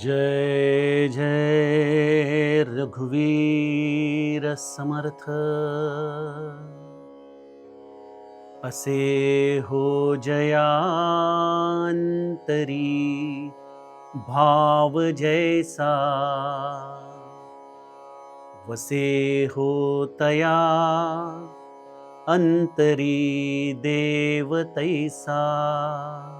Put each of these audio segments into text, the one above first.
जय जय रघुवीर समर्थ। असे हो जयांतरी भाव जैसा। वसे हो तया अंतरी देव तैसा।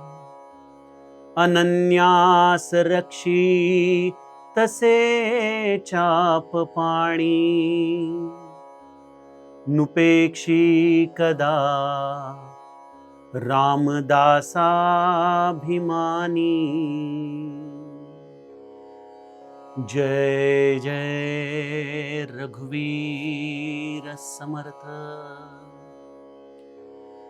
अनन्यास रक्षी तसे चाप पाणी। नुपेक्षी कदा रामदासाभिमानी। जय जय रघुवीर समर्थ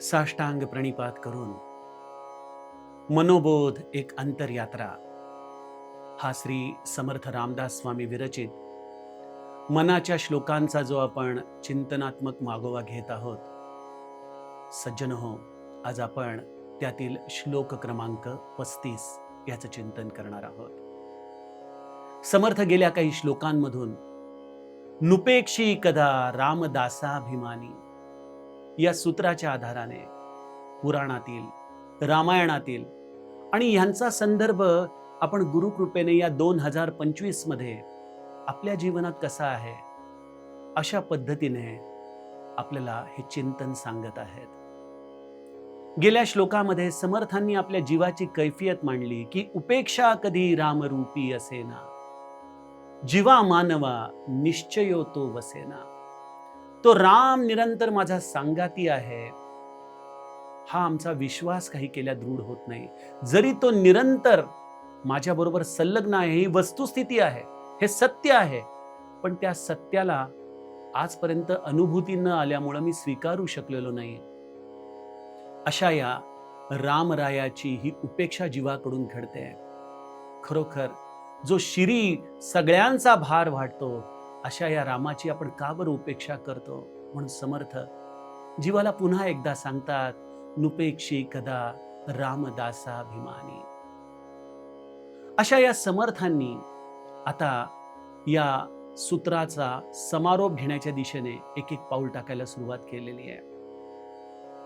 साष्टांग प्रणिपात करून. मनोबोध एक अंतरयात्रा. हा श्री समर्थ रामदास स्वामी विरचित. मनाच्या श्लोकांचा जो आपण चिंतनात्मक मागोवा घेत आहोत. सज्जन हो आज आपण त्यातील श्लोक क्रमांक पस्तीस याचं चिंतन करणार आहोत. समर्थ गेल्या काही श्लोकांमधून. नुपेक्षी कदा रामदासाभिमानी. या सूत्राच्या आधाराने पुराणातील रामायणातील आणि ह्यांचा संदर्भ आपण गुरुकृपेने या दोन हजार पंचवीसमध्ये आपल्या जीवनात कसा आहे अशा पद्धतीने आपल्याला हे चिंतन सांगत आहेत. गेल्या श्लोकामध्ये समर्थांनी आपल्या जीवाची कैफियत मांडली की उपेक्षा कधी रामरूपी असेना. जीवा मानवा निश्चयो तो वसेना. तो राम निरंतर माझा सांगाती आहे. हा आमचा विश्वास काही केल्या दृढ होत नाही. जरी तो निरंतर माझ्याबरोबर संलग्न आहे ही वस्तुस्थिती आहे हे सत्य आहे पण त्या सत्याला आजपर्यंत अनुभूती न आल्यामुळं मी स्वीकारू शकलेलो नाही. अशा या रामरायाची ही उपेक्षा जीवाकडून घडते. खरोखर जो शिरी सगळ्यांचा भार वाढतो अशा या रामाची आपण का बरं उपेक्षा करतो? म्हणून समर्थ जीवाला पुन्हा एकदा सांगतात नुपेक्षी कदा रामदासाभिमानी. अशा या समर्थांनी आता या सूत्राचा समारोप घेण्याच्या दिशेने एक एक पाऊल टाकायला सुरुवात केलेली आहे.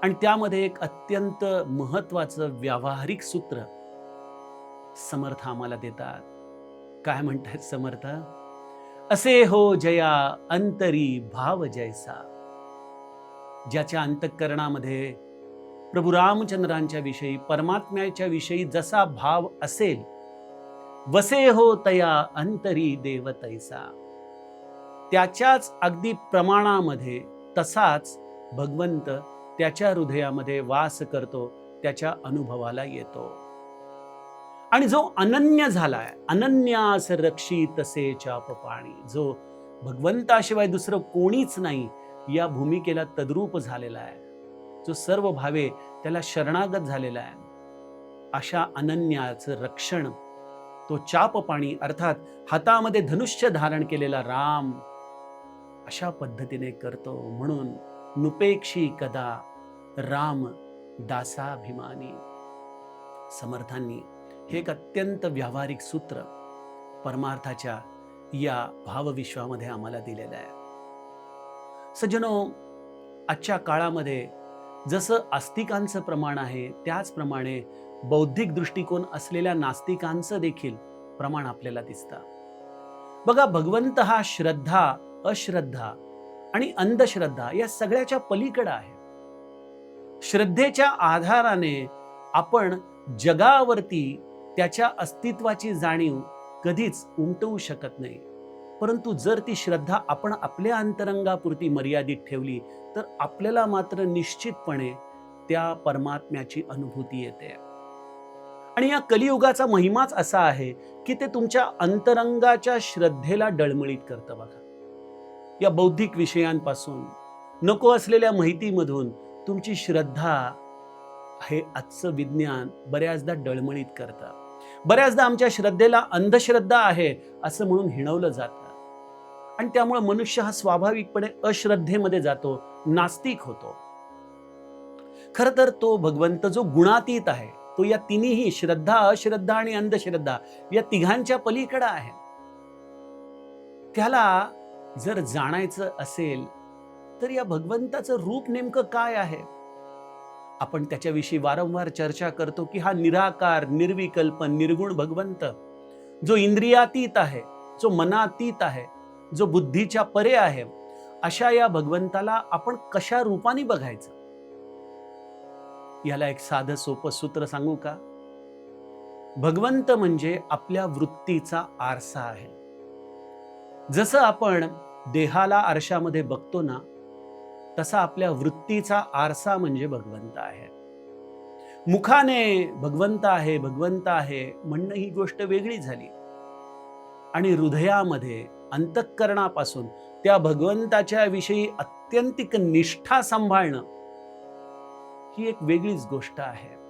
आणि त्यामध्ये एक अत्यंत महत्वाचं व्यावहारिक सूत्र समर्थ आम्हाला देतात. काय म्हणतात समर्थ? असे हो जया अंतरी भाव जैसा. ज्याच्या अंतःकरणामध्ये प्रभू रामचंद्रांच्या विषयी परमात्म्याच्या विषयी जसा भाव असेल वसे हो तया अंतरी देव तैसा. त्याच्याच अगदी प्रमाणामध्ये तसाच भगवंत त्याच्या हृदयामध्ये वास करतो त्याच्या अनुभवाला येतो. आणि जो अनन्य झालाय अनन्यास रक्षी तसे चाप पाणी जो भगवंताशिवाय दुसरं कोणीच नाही या भूमिकेला तद्रूप झालेला आहे. जो सर्व भावे त्याला शरणागत झालेला आहे. अशा अनन्याचं रक्षण तो चाप पाणी अर्थात हातामध्ये धनुष्य धारण केलेला राम अशा पद्धतीने करतो. म्हणून नुपेक्षी कदा राम दासाभिमानी. समर्थांनी हे एक अत्यंत व्यावहारिक सूत्र परमार्थाच्या या भावविश्वामध्ये आम्हाला दिलेलं आहे. सज्जनो आजच्या काळामध्ये जसं आस्तिकांचं प्रमाण आहे त्याचप्रमाणे बौद्धिक दृष्टिकोन असलेल्या नास्तिकांचं देखील प्रमाण आपल्याला दिसतं. बघा भगवंत हा श्रद्धा अश्रद्धा आणि अंधश्रद्धा या सगळ्याच्या पलीकडं आहे. श्रद्धेच्या आधाराने आपण जगावरती त्याच्या अस्तित्वाची जाणीव कधीच उमटवू शकत नाही. परंतु जर ती श्रद्धा आपण आपल्या अंतरंगापुरती मर्यादित ठेवली तर आपल्याला मात्र निश्चितपणे त्या परमात्म्याची अनुभूती येते. आणि या कलियुगाचा महिमाच असा आहे की ते तुमच्या अंतरंगाच्या श्रद्धेला डळमळीत करतं बघा. या बौद्धिक विषयांपासून नको असलेल्या माहितीमधून तुमची श्रद्धा हे आजचं विज्ञान बऱ्याचदा डळमळीत करतं. बऱ्याचदा आमच्या श्रद्धेला अंधश्रद्धा आहे असं म्हणून हिणवलं जातं. आणि त्यामुळे मनुष्य हा स्वाभाविकपणे अश्रद्धेमध्ये जातो नास्तिक होतो. खर तर तो भगवंत जो गुणातीत आहे तो या तिन्ही श्रद्धा अश्रद्धा आणि अंधश्रद्धा या तिघांच्या पलीकडे आहे. त्याला जर जाणायचं असेल तर या भगवंताचं रूप नेमकं काय आहे? आपण त्याच्याविषयी वारंवार चर्चा करतो की हा निराकार निर्विकल्प निर्गुण भगवंत जो इंद्रियातीत आहे जो मनातीत आहे जो बुद्धीच्या परे आहे अशा या भगवंताला आपण कशा रूपाने बघायचं? याला एक साधं सोपं सूत्र सांगू का? भगवंत म्हणजे आपल्या वृत्तीचा आरसा आहे. जसं आपण देहाला आरशामध्ये बघतो ना तसा आपल्या वृत्तीचा आरसा म्हणजे भगवंत आहे. मुखाने भगवंत आहे भगवंत आहे म्हणणं ही गोष्ट वेगळी झाली. आणि हृदयामध्ये अंतःकरणापासून त्या भगवंताच्या विषयी अत्यंतिक निष्ठा सांभाळणं ही एक वेगळीच गोष्ट आहे.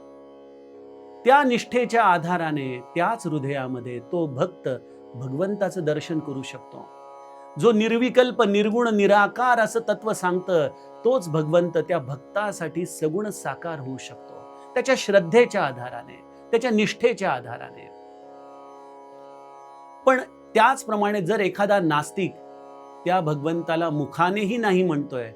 त्या निष्ठेच्या आधाराने त्याच हृदयामध्ये तो भक्त भगवंताचं दर्शन करू शकतो. जो निर्विकल्प निर्गुण निराकार असं तत्व सांगतं तोच भगवंत त्या भक्तासाठी सगुण साकार होऊ शकतो. त्याच्या श्रद्धेच्या आधाराने त्याच्या निष्ठेच्या आधाराने. पण त्याचप्रमाणे जर एखादा नास्तिक त्या भगवंताला मुखानेही नाही म्हणतोय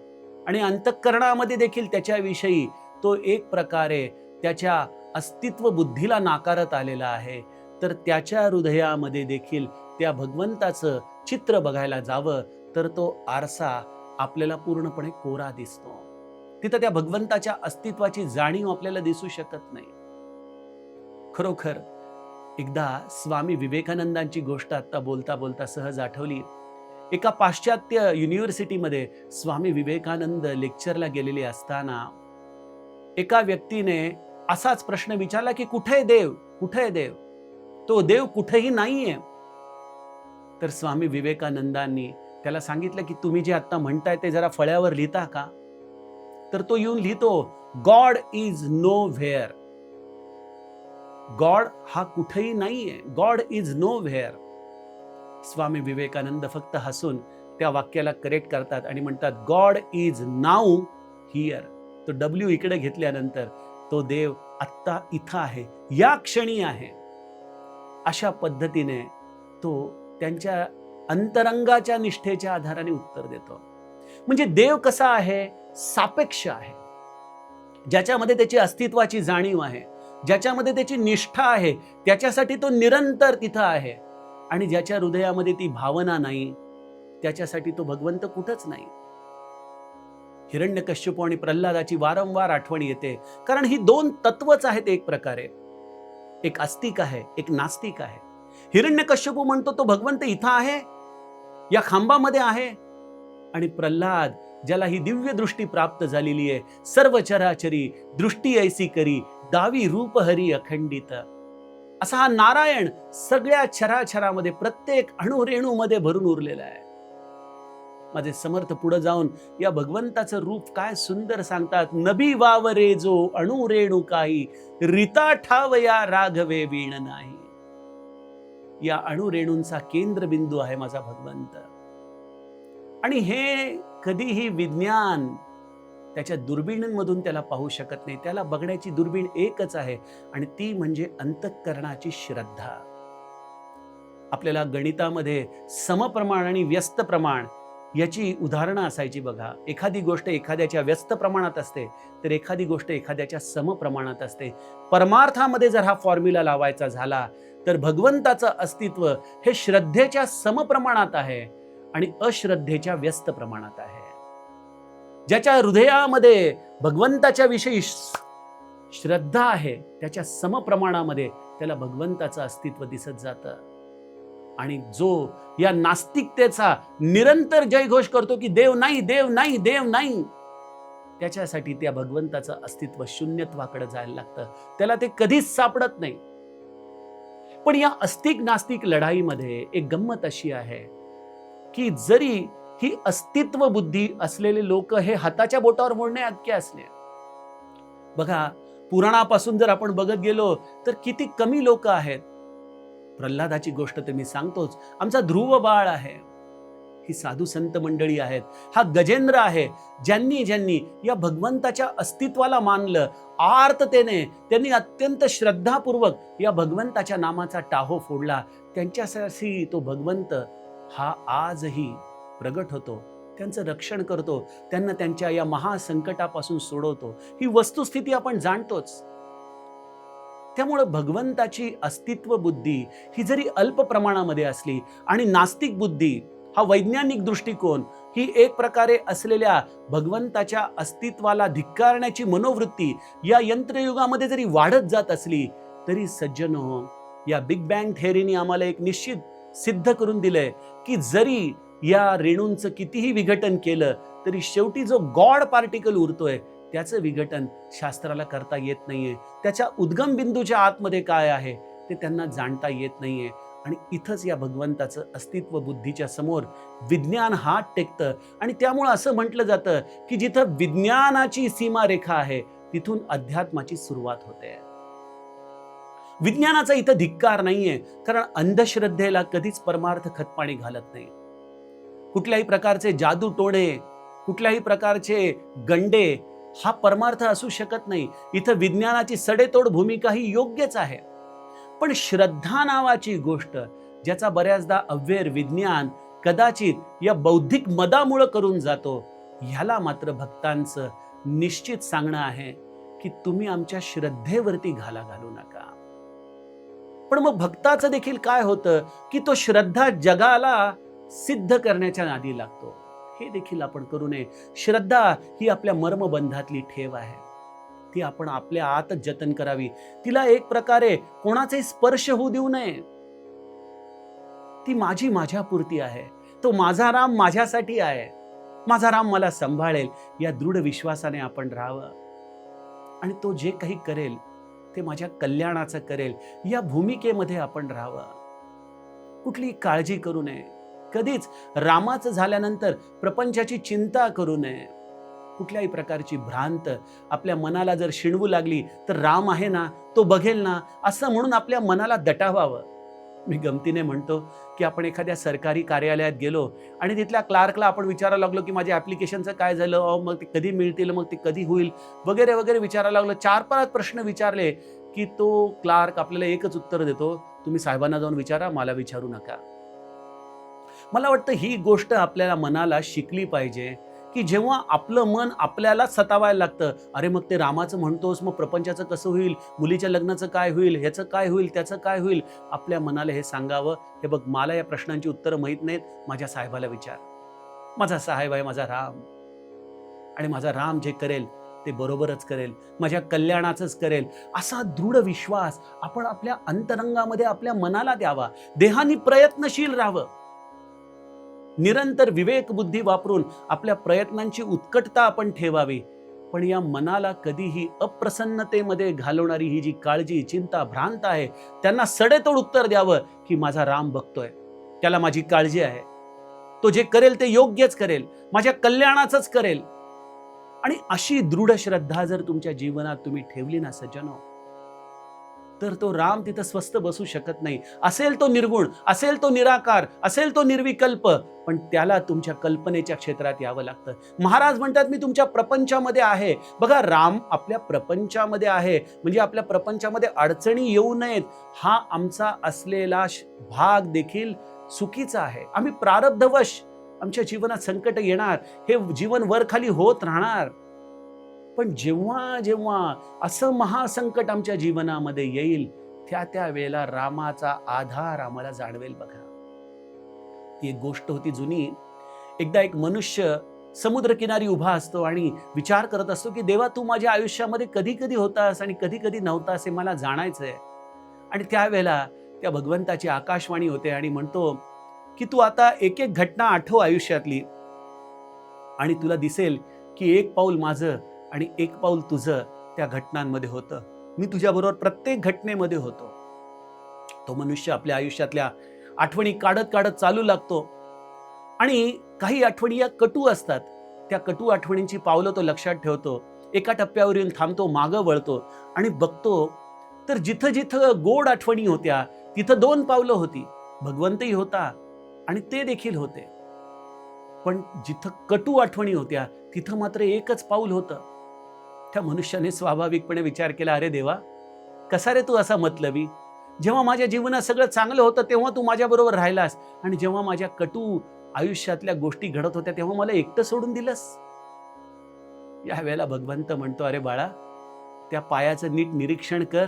आणि अंतःकरणामध्ये देखील त्याच्याविषयी तो एक प्रकारे त्याच्या अस्तित्व बुद्धीला नाकारत आलेला आहे तर त्याच्या हृदयामध्ये देखील त्या भगवंताचं चित्र बघायला जावं तर तो आरसा आपल्याला पूर्णपणे कोरा दिसतो. तिथं त्या भगवंताच्या अस्तित्वाची जाणीव आपल्याला दिसू शकत नाही. खरोखर एकदा स्वामी विवेकानंदांची गोष्ट आत्ता बोलता बोलता सहज आठवली. एका पाश्चात्य युनिव्हर्सिटीमध्ये स्वामी विवेकानंद लेक्चरला गेलेले असताना एका व्यक्तीने असाच प्रश्न विचारला की कुठे देव? कुठे देव? तो देव कुठेही नाहीये. तर स्वामी विवेकानंदांनी त्याला सांगितलं की तुम्ही जे आता म्हणताय ते जरा फळ्यावर लिहिता का? तर तो येऊन लिहितो God is nowhere God हा कुठेही नाहीये. God is nowhere Swami Vivekananda फक्त हसून त्या वाक्याला करेक्ट करतात आणि म्हणतात गॉड इज नाऊ हिअर तो डब्ल्यू इकडे घेतल्यानंतर तो देव आत्ता इथं आहे. या क्षणी आहे. अशा पद्धतीने तो त्यांच्या अंतरंगाच्या निष्ठेच्या आधाराने उत्तर देतो. म्हणजे देव कसा आहे? सापेक्ष आहे. ज्याच्यामध्ये त्याची अस्तित्वाची जाणीव आहे ज्याच्यामध्ये त्याची निष्ठा आहे त्याच्यासाठी तो निरंतर तिथं आहे. आणि ज्याच्या हृदयामध्ये ती भावना नाही त्याच्यासाठी तो भगवंत कुठंच नाही. हिरण्यकश्यपू आणि प्रल्हादाची वारंवार आठवण येते. कारण ही दोन तत्वच आहेत एक प्रकारे. एक आस्तिक आहे एक नास्तिक आहे. हिरण्यकश्यपू म्हणतो तो भगवंत इथं आहे या खांबामध्ये आहे. आणि प्रल्हाद ज्याला ही दिव्य दृष्टी प्राप्त झालेली आहे सर्व चराचरी दृष्टी ऐसी करी दावी रूप हरी अखंडित. असा हा नारायण सगळ्या चराचरामध्ये प्रत्येक अणुरेणूमध्ये भरून उरलेला आहे. माझे समर्थ पुढे जाऊन या भगवंताचं रूप काय सुंदर सांगतात. नबी वावरे जो अणुरेणू काही रिता ठावया राघवे वीण नाही. या अणुरेणूंचा केंद्रबिंदू आहे माझा भगवंत. आणि हे कधीही विज्ञान त्याच्या दुर्बिणींमधून त्याला पाहू शकत नाही. त्याला बघण्याची दुर्बीण एकच आहे आणि ती म्हणजे अंतःकरणाची श्रद्धा. आपल्याला गणितामध्ये समप्रमाण आणि व्यस्त प्रमाण याची उदाहरणं असायची बघा. एखादी गोष्ट एखाद्याच्या व्यस्त प्रमाणात असते तर एखादी गोष्ट एखाद्याच्या सम प्रमाणात असते. परमार्थामध्ये जर हा फॉर्म्युला लावायचा झाला तर भगवंताचं अस्तित्व हे श्रद्धेच्या समप्रमाणात आहे आणि अश्रद्धेच्या व्यस्त प्रमाणात आहे. ज्याच्या हृदयामध्ये भगवंताच्या विषयी श्रद्धा आहे त्याच्या समप्रमाणामध्ये त्याला भगवंताचं अस्तित्व दिसत जातं. आणि जो या नास्तिकतेचा निरंतर जयघोष करतो की देव नाही देव नाही देव नाही त्याच्यासाठी त्या भगवंताचं अस्तित्व शून्यत्वाकडे जायला लागतं. त्याला ते कधीच सापडत नाही. पण या अस्तिक नास्तिक लढाईमध्ये एक गंमत अशी आहे की जरी ही अस्तित्व बुद्धी असलेले लोक हे हाताच्या बोटावर मोडणे अटके असले. बघा पुराणापासून जर आपण बघत गेलो तर किती कमी लोक आहेत. प्रल्हादाची गोष्ट तर मी सांगतोच. आमचा ध्रुव बाळ आहे. ही साधू संत मंडळी आहेत. हा गजेंद्र आहे. ज्यांनी ज्यांनी या भगवंताच्या अस्तित्वाला मानलं आर्ततेने त्यांनी अत्यंत श्रद्धापूर्वक या भगवंताच्या नामाचा टाहो फोडला. त्यांच्यासाठी तो भगवंत हा आजही प्रगट होतो. त्यांचं रक्षण करतो. त्यांना त्यांच्या या महासंकटापासून सोडवतो. ही वस्तुस्थिती आपण जाणतोच. त्यामुळं भगवंताची अस्तित्व बुद्धी ही जरी अल्प प्रमाणामध्ये असली आणि नास्तिक बुद्धी हा वैज्ञानिक दृष्टिकोन ही एक प्रकारे असलेल्या भगवंताच्या अस्तित्वाला धिक्कारण्याची मनोवृत्ती या यंत्रयुगामध्ये जरी वाढत जात असली तरी सज्जन हो या बिग बँग थेअरीने आम्हाला एक निश्चित सिद्ध करून दिलंय की जरी या रेणूंचं कितीही विघटन केलं तरी शेवटी जो गॉड पार्टिकल उरतोय त्याचं विघटन शास्त्राला करता येत नाहीये. त्याच्या उद्गम बिंदूच्या आतमध्ये काय आहे ते त्यांना जाणता येत नाहीये. आणि इथंच या भगवंताचं अस्तित्व बुद्धीच्या समोर विज्ञान हात टेकतं. आणि त्यामुळं असं म्हटलं जातं की जिथं विज्ञानाची सीमारेखा आहे तिथून अध्यात्माची सुरुवात होते. विज्ञानाचा इथं धिक्कार नाहीये कारण अंधश्रद्धेला कधीच परमार्थ खतपाणी घालत नाही. कुठल्याही प्रकारचे जादू टोणे कुठल्याही प्रकारचे गंडे हा परमार्थ असू शकत नाही. इथं विज्ञानाची सडेतोड भूमिका ही योग्यच आहे. पण श्रद्धा नावाची गोष्ट ज्याचा बऱ्याचदा अव्यर विज्ञान कदाचित या बौद्धिक मदामुळं करून जातो ह्याला मात्र भक्तांचं निश्चित सांगणं आहे की तुम्ही आमच्या श्रद्धेवरती घाला घालू नका. पण मग भक्ताचं देखील काय होतं की तो श्रद्धा जगाला सिद्ध करण्याच्या नादी लागतो. हे देखील आपण करू नये. श्रद्धा ही आपल्या मर्मबंधातली ठेव आहे. ती आपण आपल्या आतच जतन करावी. तिला एक प्रकारे कोणाचाही स्पर्श होऊ देऊ नये. ती माझी माझ्यापुरती आहे. तो माझा राम माझ्यासाठी आहे. माझा राम मला सांभाळेल. या दृढ विश्वासाने आपण राहावं. आणि तो जे काही करेल ते माझ्या कल्याणाचं करेल. या भूमिकेमध्ये आपण राहावं. कुठली काळजी करू नये. कधीच रामाचं झाल्यानंतर प्रपंचाची चिंता करू नये. कुठल्याही प्रकारची भ्रांत आपल्या मनाला जर शिणवू लागली तर राम आहे ना तो बघेल ना असं म्हणून आपल्या मनाला दटावावं. मी गमतीने म्हणतो की आपण एखाद्या सरकारी कार्यालयात गेलो आणि तिथल्या क्लार्कला आपण विचारायला लागलो की माझ्या ॲप्लिकेशनचं काय झालं अहो मग ते कधी मिळतील मग ते कधी होईल? वगैरे वगैरे विचारायला लागलो. चार पाच प्रश्न विचारले की तो क्लार्क आपल्याला एकच उत्तर देतो तुम्ही साहेबांना जाऊन विचारा मला विचारू नका. मला वाटतं ही गोष्ट आपल्याला मनाला शिकली पाहिजे की जेव्हा आपलं मन आपल्याला सतावायला लागतं अरे मग ते रामाचं म्हणतोस मग प्रपंचाचं कसं होईल मुलीच्या लग्नाचं काय होईल ह्याचं काय होईल त्याचं काय होईल आपल्या मनाला हे सांगावं. हे बघ मला या प्रश्नांची उत्तरं माहीत नाहीत. माझ्या साहेबाला विचार. माझा साहेब आहे माझा राम. आणि माझा राम जे करेल ते बरोबरच करेल. माझ्या कल्याणाचंच करेल. असा दृढ विश्वास आपण आपल्या अंतरंगामध्ये आपल्या मनाला द्यावा. देहानी प्रयत्नशील राहावं. निरंतर विवेक बुद्धी वापरून आपल्या प्रयत्नांची उत्कटता आपण ठेवावी. पण या मनाला कधीही अप्रसन्नतेमध्ये घालवणारी ही जी काळजी चिंता भ्रांत आहे त्यांना सडेतोड उत्तर द्यावं की माझा राम बघतोय. त्याला माझी काळजी आहे. तो जे करेल ते योग्यच करेल. माझ्या कल्याणाचंच करेल. आणि अशी दृढ श्रद्धा जर तुमच्या जीवनात तुम्ही ठेवली ना सज्जनो तर तो राम तिथं स्वस्त बसू शकत नाही. असेल तो निर्गुण असेल तो निराकार असेल तो निर्विकल्प पण त्याला तुमच्या कल्पनेच्या क्षेत्रात यावं लागतं. महाराज म्हणतात मी तुमच्या प्रपंचामध्ये आहे. बघा राम आपल्या प्रपंचामध्ये आहे. म्हणजे आपल्या प्रपंचामध्ये अडचणी येऊ नयेत. हा आमचा असलेला भाग देखील चुकीचा आहे. आम्ही प्रारब्धवश आमच्या जीवनात संकट येणार. हे जीवन वरखाली होत राहणार. पण जेव्हा जेव्हा असं महासंकट आमच्या जीवनामध्ये येईल त्या त्या वेळेला रामाचा आधार आम्हाला जाणवेल बघा. ती एक गोष्ट होती जुनी. एकदा एक मनुष्य समुद्रकिनारी उभा असतो आणि विचार करत असतो की देवा तू माझ्या आयुष्यामध्ये कधी कधी होतास आणि कधी कधी नव्हतास हे मला जाणायचंय. आणि त्यावेळेला त्या भगवंताची आकाशवाणी होते आणि म्हणतो की तू आता एक एक घटना आठव आयुष्यातली आणि तुला दिसेल की एक पाऊल माझं आणि एक पाऊल तुझं त्या घटनांमध्ये होतं. मी तुझ्याबरोबर प्रत्येक घटनेमध्ये होतो. तो मनुष्य आपल्या आयुष्यातल्या आठवणी काढत काढत चालू लागतो. आणि काही आठवणी या कटू असतात. त्या कटू आठवणींची पावलं तो लक्षात ठेवतो. एका टप्प्यावर येऊन थांबतो मागं वळतो आणि बघतो. तर जिथं जिथं गोड आठवणी होत्या तिथं दोन पावलं होती. भगवंतही होता आणि ते देखील होते. पण जिथं कटू आठवणी होत्या तिथं मात्र एकच पाऊल होतं. त्या मनुष्याने स्वाभाविकपणे विचार केला अरे देवा कसा रे तू असा मतलबी? जेव्हा माझ्या जीवनात सगळं चांगलं होतं तेव्हा तू माझ्याबरोबर राहिलास. आणि जेव्हा माझ्या कटू आयुष्यातल्या गोष्टी घडत होत्या तेव्हा मला एकटं सोडून दिलंस. या वेळेला भगवंत म्हणतो अरे बाळा त्या पायाचं नीट निरीक्षण कर.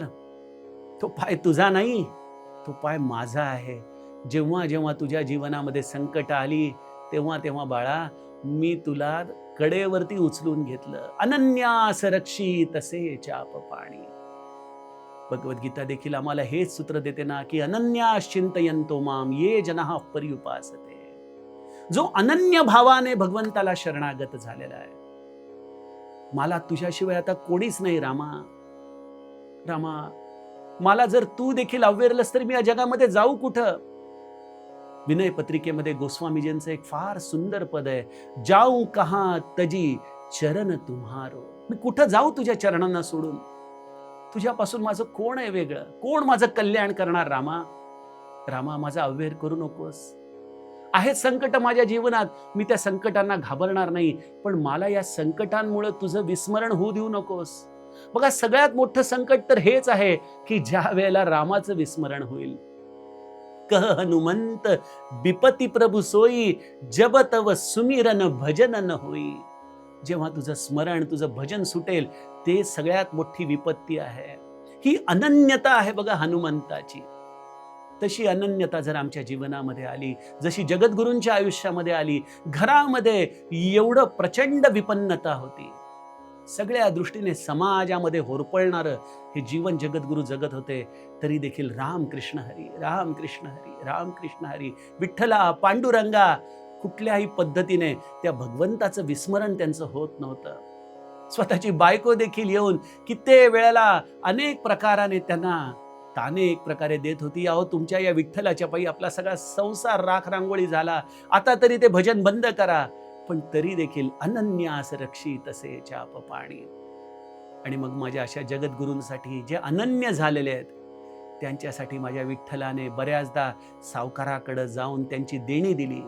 तो पाय तुझा नाही तो पाय माझा आहे. जेव्हा जेव्हा तुझ्या जीवनामध्ये संकट आली तेव्हा तेव्हा बाळा मी तुला कडेवरती उचलून घेतलं. अनन्या सरक्षी तसे चाप पाणी. भगवद्गीता देखील आम्हाला हेच सूत्र देते ना की अनन्या चिंतयंतो माम ये जना परिउपासते जो अनन्य भावाने भगवंताला शरणागत झालेला आहे. मला तुझ्याशिवाय आता कोणीच नाही रामा. रामा मला जर तू देखील अव्हेरलस तर मी या जगामध्ये जाऊ कुठं? विनय पत्रिकेमध्ये गोस्वामीजींचं एक फार सुंदर पद आहे. जाऊ कहा तजी चरण तुम्हारो. मी कुठं जाऊ तुझ्या चरणांना सोडून? तुझ्यापासून माझं कोण आहे वेगळं? कोण माझं कल्याण करणार रामा? रामा माझा अवेअर करू नकोस. आहेत संकट माझ्या जीवनात. मी त्या संकटांना घाबरणार नाही. पण मला या संकटांमुळे तुझं विस्मरण होऊ देऊ नकोस. बघा सगळ्यात मोठं संकट तर हेच आहे की ज्या वेळेला रामाचं विस्मरण होईल. कह हनुमंत बिपती प्रभू सोयी जब तव सुमिरन भजन न होई. जेव्हा तुझं स्मरण तुझं भजन सुटेल ते सगळ्यात मोठी विपत्ती आहे. ही अनन्यता आहे बघा हनुमंताची. तशी अनन्यता जर आमच्या जीवनामध्ये आली जशी जगद्गुरूंच्या आयुष्यामध्ये आली घरामध्ये एवढं प्रचंड विपन्नता होती. सगळ्या दृष्टीने समाजामध्ये होरपळणारं हे जीवन जगद्गुरू जगत होते तरी देखील राम कृष्ण हरी राम कृष्ण हरी राम कृष्ण हरी. विठ्ठला पांडुरंगा कुठल्याही पद्धतीने त्या भगवंताचं विस्मरण त्यांचं होत नव्हतं. स्वतःची बायको देखील येऊन कित्येक वेळेला अनेक प्रकाराने त्यांना ताने एक प्रकारे देत होती अहो तुमच्या या विठ्ठलाच्या पायी आपला सगळा संसार राख रांगोळी झाला. आता तरी ते भजन बंद करा. पण तरी देखील अनन्यास रक्षी तसे चाप पाणी. आणि मग माझ्या अशा जगद्गुरूंसाठी जे अनन्य झालेले आहेत त्यांच्यासाठी माझ्या विठ्ठलाने बऱ्याचदा सावकाराकडे जाऊन त्यांची देणी दिली.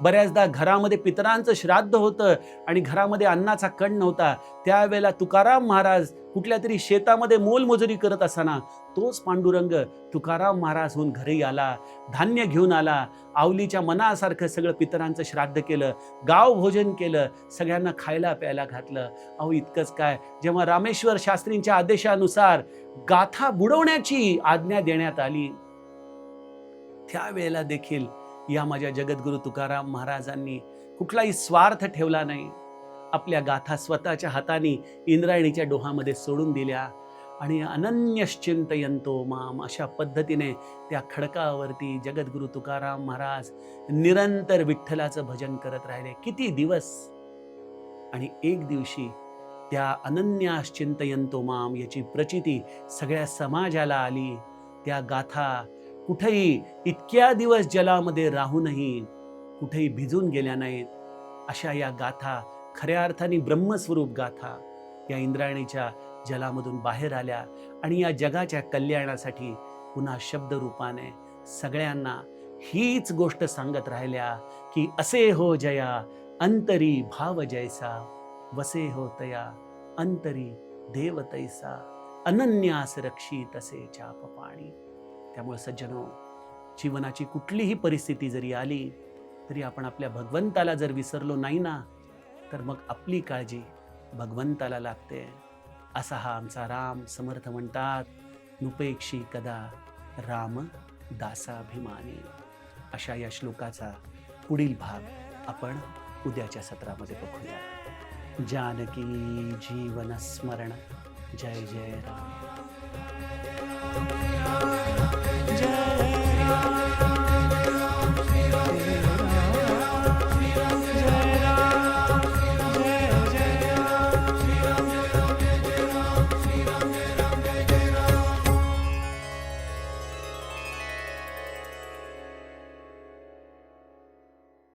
बऱ्याचदा घरामध्ये पितरांचं श्राद्ध होतं आणि घरामध्ये अन्नाचा कण नव्हता. त्यावेळेला तुकाराम महाराज कुठल्या तरी शेतामध्ये मोलमजुरी करत असताना तोच पांडुरंग तुकाराम महाराज होऊन घरी आला धान्य घेऊन आला आवलीच्या मनासारखं सगळं पितरांचं श्राद्ध केलं गाव भोजन केलं सगळ्यांना खायला प्यायला घातलं. अहो इतकंच काय? जेव्हा रामेश्वर शास्त्रींच्या आदेशानुसार गाथा बुडवण्याची आज्ञा देण्यात आली त्यावेळेला देखील या माझ्या जगद्गुरु तुकाराम महाराजांनी कुठलाही स्वार्थ ठेवला नाही. आपल्या गाथा स्वतःच्या हाताने इंद्रायणीच्या डोहामध्ये सोडून दिल्या आणि अनन्यश्चिंतयंतो माम अशा पद्धतीने त्या खडकावरती जगद्गुरु तुकाराम महाराज निरंतर विठ्ठलाचं भजन करत राहिले. किती दिवस? आणि एक दिवशी त्या अनन्याश्चिंतयंतो माम याची प्रचिती सगळ्या समाजाला आली. त्या गाथा कुठेही इतक्या दिवस जलामध्ये राहूनही कुठेही भिजून गेल्या नाहीत. अशा या गाथा खऱ्या अर्थाने ब्रह्मस्वरूप गाथा या इंद्रायणीच्या जलामधून बाहेर आल्या आणि या जगाच्या कल्याणासाठी पुन्हा शब्दरूपाने सगळ्यांना हीच गोष्ट सांगत राहिल्या की असे हो जया अंतरी भाव जैसा वसे हो तया अंतरी देव तैसा अनन्यास रक्षी तसे चाप पाणी. त्यामुळे सज्जनो जीवनाची कुठलीही परिस्थिती जरी आली तरी आपण आपल्या भगवंताला जर विसरलो नाही ना तर मग आपली काळजी भगवंताला लागते. असा हा आमचा राम समर्थ म्हणतात नुपेक्षी कदा राम दासाभिमानी. अशा या श्लोकाचा पुढील भाग आपण उद्याच्या सत्रामध्ये बघूया. जानकी जीवन स्मरण जय जय राम. Yeah.